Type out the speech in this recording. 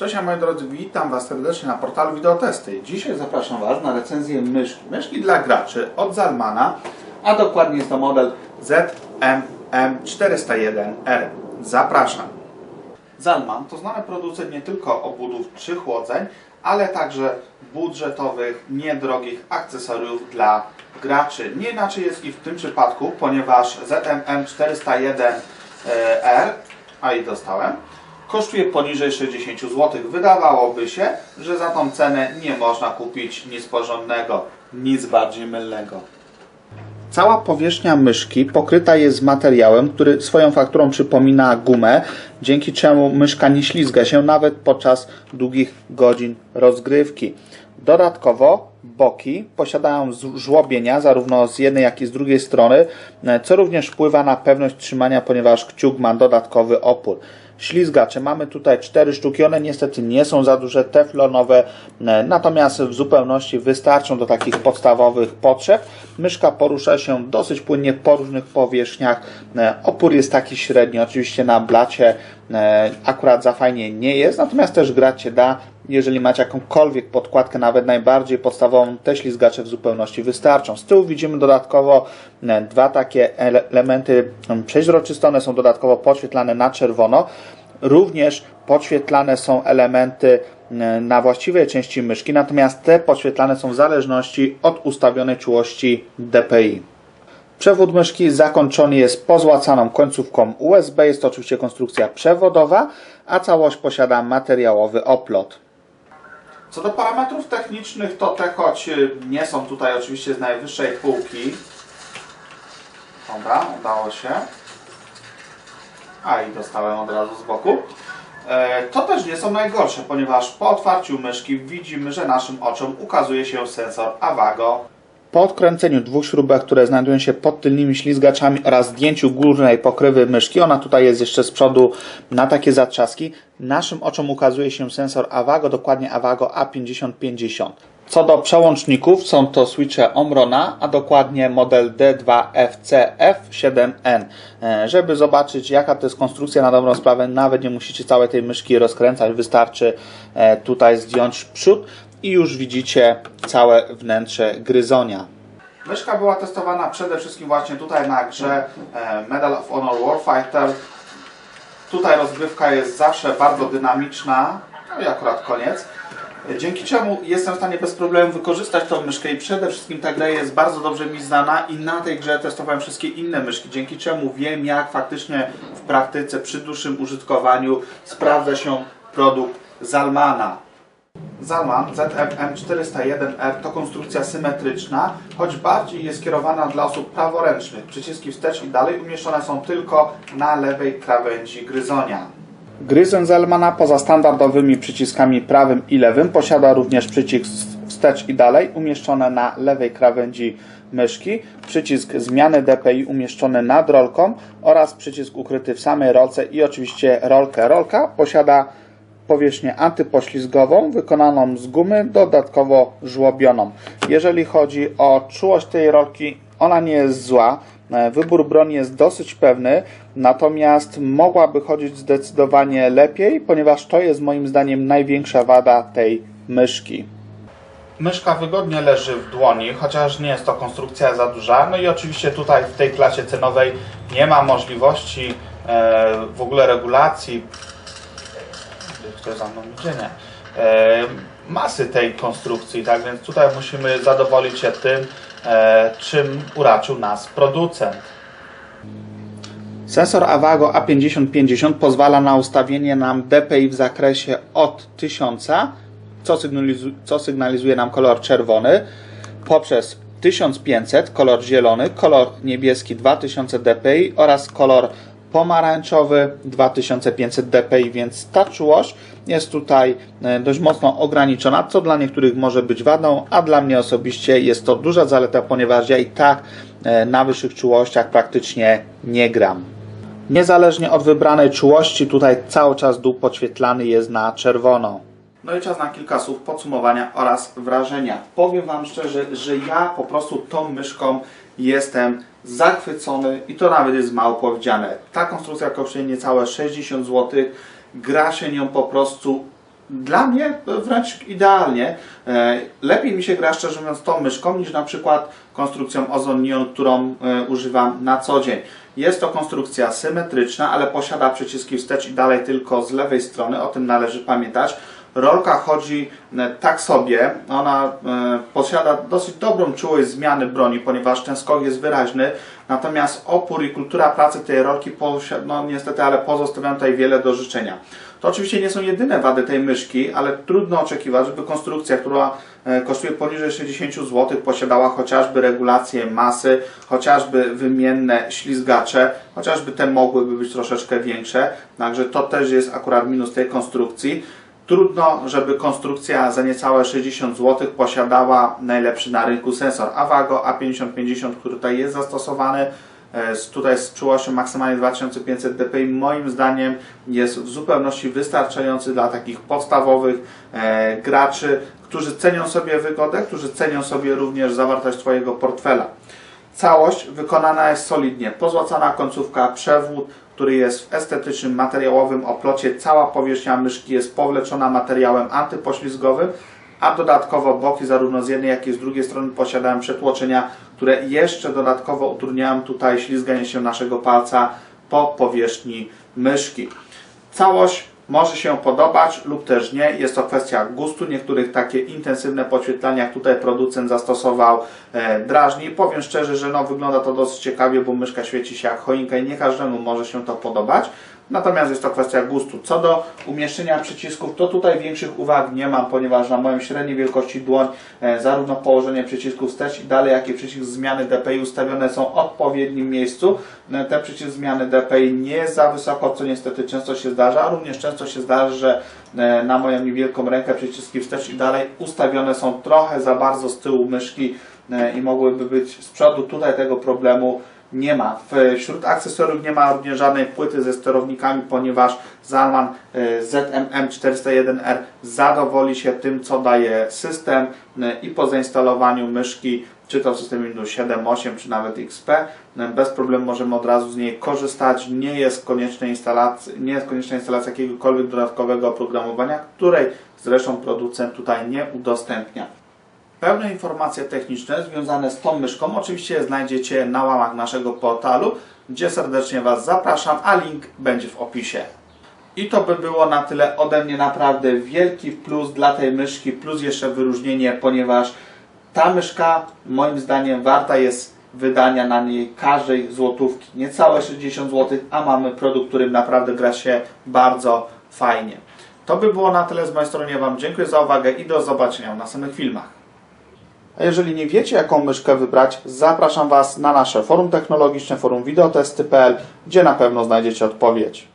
Cześć moi drodzy, witam Was serdecznie na portalu Wideotesty. Dzisiaj zapraszam Was na recenzję myszki. Myszki dla graczy od Zalmana, a dokładnie jest to model ZMM401R. Zapraszam. Zalman to znany producent nie tylko obudów czy chłodzeń, ale także budżetowych, niedrogich akcesoriów dla graczy. Nie inaczej jest i w tym przypadku, ponieważ ZMM401R, a i dostałem, kosztuje poniżej 60 zł. Wydawałoby się, że za tą cenę nie można kupić nic porządnego, nic bardziej mylnego. Cała powierzchnia myszki pokryta jest materiałem, który swoją fakturą przypomina gumę, dzięki czemu myszka nie ślizga się nawet podczas długich godzin rozgrywki. Dodatkowo boki posiadają żłobienia zarówno z jednej jak i z drugiej strony, co również wpływa na pewność trzymania, ponieważ kciuk ma dodatkowy opór. Ślizgacze mamy tutaj cztery sztuki, one niestety nie są za duże, teflonowe, e, natomiast w zupełności wystarczą do takich podstawowych potrzeb. Myszka porusza się dosyć płynnie po różnych powierzchniach. E, Opór jest taki średni, oczywiście na blacie e, akurat za fajnie nie jest, natomiast też grać się da. Jeżeli macie jakąkolwiek podkładkę, nawet najbardziej podstawową, te ślizgacze w zupełności wystarczą. Z tyłu widzimy dodatkowo e, dwa takie ele- elementy przeźroczyste, one są dodatkowo podświetlane na czerwono. Również podświetlane są elementy e, na właściwej części myszki, natomiast te podświetlane są w zależności od ustawionej czułości DPI. Przewód myszki zakończony jest pozłacaną końcówką USB. Jest to oczywiście konstrukcja przewodowa, a całość posiada materiałowy oplot. Co do parametrów technicznych, to te choć y, nie są tutaj oczywiście z najwyższej półki. Dobra, udało się. A i dostałem od razu z boku. E, To też nie są najgorsze, ponieważ po otwarciu myszki widzimy, że naszym oczom ukazuje się sensor Avago. Po odkręceniu dwóch śrubek, które znajdują się pod tylnymi ślizgaczami oraz zdjęciu górnej pokrywy myszki, ona tutaj jest jeszcze z przodu na takie zatrzaski, naszym oczom ukazuje się sensor Avago, dokładnie Avago A5050. Co do przełączników, są to switche Omrona, a dokładnie model D2FCF7N. E, Żeby zobaczyć jaka to jest konstrukcja na dobrą sprawę, nawet nie musicie całej tej myszki rozkręcać, wystarczy e, tutaj zdjąć przód i już widzicie całe wnętrze gryzonia. Myszka była testowana przede wszystkim właśnie tutaj na grze e, Medal of Honor Warfighter. Tutaj rozgrywka jest zawsze bardzo dynamiczna, no i akurat koniec. Dzięki czemu jestem w stanie bez problemu wykorzystać tą myszkę i przede wszystkim ta gra jest bardzo dobrze mi znana i na tej grze testowałem wszystkie inne myszki, dzięki czemu wiem jak faktycznie w praktyce przy dłuższym użytkowaniu sprawdza się produkt Zalmana. Zalman ZMM401R to konstrukcja symetryczna, choć bardziej jest kierowana dla osób praworęcznych. Przyciski wstecz i dalej umieszczone są tylko na lewej krawędzi gryzonia. Gryzon Zalmana poza standardowymi przyciskami prawym i lewym posiada również przycisk wstecz i dalej umieszczony na lewej krawędzi myszki, przycisk zmiany DPI umieszczony nad rolką oraz przycisk ukryty w samej rolce i oczywiście rolkę. Rolka posiada powierzchnię antypoślizgową wykonaną z gumy, dodatkowo żłobioną. Jeżeli chodzi o czułość tej rolki, ona nie jest zła. E, Wybór broni jest dosyć pewny, natomiast mogłaby chodzić zdecydowanie lepiej, ponieważ to jest moim zdaniem największa wada tej myszki. Myszka wygodnie leży w dłoni, chociaż nie jest to konstrukcja za duża. No i oczywiście tutaj w tej klasie cenowej nie ma możliwości e, w ogóle regulacji kto za mną idzie, nie. E, masy tej konstrukcji, tak więc tutaj musimy zadowolić się tym, e, czym uraczył nas producent. Sensor Avago A5050 pozwala na ustawienie nam DPI w zakresie od 1000, co, co sygnalizuje nam kolor czerwony, poprzez 1500 kolor zielony, kolor niebieski 2000 dpi oraz kolor pomarańczowy 2500 dpi, więc ta czułość jest tutaj e, dość mocno ograniczona, co dla niektórych może być wadą, a dla mnie osobiście jest to duża zaleta, ponieważ ja i tak e, na wyższych czułościach praktycznie nie gram. Niezależnie od wybranej czułości, tutaj cały czas dół podświetlany jest na czerwono. No i czas na kilka słów podsumowania oraz wrażenia. Powiem Wam szczerze, że ja po prostu tą myszką jestem zachwycony i to nawet jest mało powiedziane. Ta konstrukcja kosztuje niecałe 60 zł. Gra się nią po prostu Dla mnie wręcz idealnie. E, Lepiej mi się gra, szczerze mówiąc, tą myszką niż na przykład konstrukcją Ozon Neon, którą e, używam na co dzień. Jest to konstrukcja symetryczna, ale posiada przyciski wstecz i dalej tylko z lewej strony, o tym należy pamiętać. Rolka chodzi e, tak sobie, ona e, posiada dosyć dobrą czułość zmiany broni, ponieważ ten skok jest wyraźny, natomiast opór i kultura pracy tej rolki posia- no niestety, ale pozostawiają tutaj wiele do życzenia. To oczywiście nie są jedyne wady tej myszki, ale trudno oczekiwać, żeby konstrukcja, która e, kosztuje poniżej 60 zł, posiadała chociażby regulację masy, chociażby wymienne ślizgacze, chociażby te mogłyby być troszeczkę większe, także to też jest akurat minus tej konstrukcji. Trudno, żeby konstrukcja za niecałe 60 zł posiadała najlepszy na rynku sensor Avago A5050, który tutaj jest zastosowany. e, Tutaj z czułością maksymalnie 2500 dpi moim zdaniem jest w zupełności wystarczający dla takich podstawowych e, graczy, którzy cenią sobie wygodę, którzy cenią sobie również zawartość Twojego portfela. Całość wykonana jest solidnie. Pozłacana końcówka, przewód, który jest w estetycznym, materiałowym oplocie. Cała powierzchnia myszki jest powleczona materiałem antypoślizgowym, a dodatkowo boki zarówno z jednej, jak i z drugiej strony posiadają przetłoczenia, które jeszcze dodatkowo utrudniają tutaj ślizganie się naszego palca po powierzchni myszki. Całość może się podobać lub też nie. Jest to kwestia gustu. Niektórych takie intensywne podświetlania, tutaj producent zastosował, e, drażni. Powiem szczerze, że no, wygląda to dosyć ciekawie, bo myszka świeci się jak choinka i nie każdemu może się to podobać. Natomiast jest to kwestia gustu. Co do umieszczenia przycisków, to tutaj większych uwag nie mam, ponieważ na moją średniej wielkości dłoń e, zarówno położenie przycisków wstecz i dalej, jak i przycisk zmiany DPI ustawione są w odpowiednim miejscu. E, Ten przycisk zmiany DPI nie za wysoko, co niestety często się zdarza, a również często się zdarza, że e, na moją niewielką rękę przyciski wstecz i dalej ustawione są trochę za bardzo z tyłu myszki i mogłyby być z przodu. Tutaj tego problemu nie ma. Wśród akcesoriów nie ma również żadnej płyty ze sterownikami, ponieważ Zalman e, ZMM401R zadowoli się tym, co daje system e, i po zainstalowaniu myszki, czy to w systemie Windows 7, 8, czy nawet XP, e, bez problemu możemy od razu z niej korzystać. Nie jest konieczna instalacja, nie jest konieczna instalacja jakiegokolwiek dodatkowego oprogramowania, której zresztą producent tutaj nie udostępnia. Pełne informacje techniczne związane z tą myszką oczywiście znajdziecie na łamach naszego portalu, gdzie serdecznie Was zapraszam, a link będzie w opisie. I to by było na tyle ode mnie naprawdę wielki plus dla tej myszki, plus jeszcze wyróżnienie, ponieważ ta myszka moim zdaniem warta jest wydania na niej każdej złotówki. Niecałe 60 zł, a mamy produkt, którym naprawdę gra się bardzo fajnie. To by było na tyle z mojej strony. Ja Wam dziękuję za uwagę i do zobaczenia w następnych filmach. A jeżeli nie wiecie, jaką myszkę wybrać, zapraszam Was na nasze forum technologiczne, forum wideotesty.pl, gdzie na pewno znajdziecie odpowiedź.